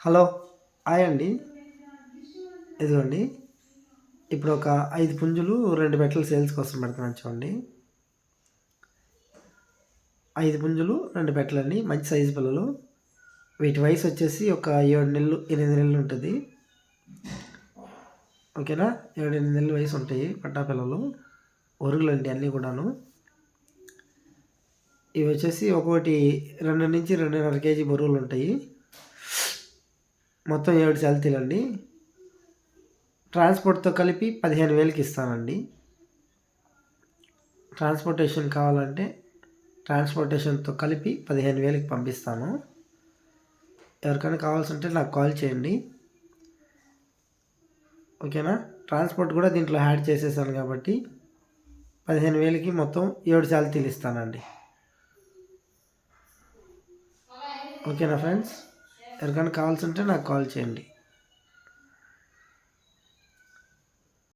Hello hi అండి. ఇదిగోండి. ఇప్పుడు ఒక ఐదు పుంజులు రెండు పెట్టలు సేల్స్ కోసం పెడుతున్నాను చూడండి. ఐదు పుంజులు రెండు పెట్టలండి మంచి సైజు పిల్లలు. వీటి వయసు వచ్చేసి ఒక ఏడు నెలలు ఎనిమిది నెలలు ఉంటుంది. ఓకేనా? ఏడు ఎనిమిది నెలల వయసు ఉంటాయి పట్టా పిల్లలు. ఒరుగులండి అన్నీ కూడాను. ఇవి వచ్చేసి ఒకటి రెండు నుంచి రెండున్నర కేజీ బరువులు ఉంటాయి. మొత్తం ఏడు చల్తీలండి ట్రాన్స్పోర్ట్తో కలిపి పదిహేను వేలకి ఇస్తానండి. ట్రాన్స్పోర్టేషన్ కావాలంటే ట్రాన్స్పోర్టేషన్తో కలిపి పదిహేను వేలకి పంపిస్తాను. ఎవరికైనా కావాల్సి ఉంటే నాకు కాల్ చేయండి. ఓకేనా? ట్రాన్స్పోర్ట్ కూడా దీంట్లో యాడ్ చేసేసాను కాబట్టి పదిహేను వేలకి మొత్తం ఏడు చాలతీలు ఇస్తానండి. ఓకేనా ఫ్రెండ్స్? ఎవరికైనా కావాల్సి ఉంటే నాకు కాల్ చేయండి.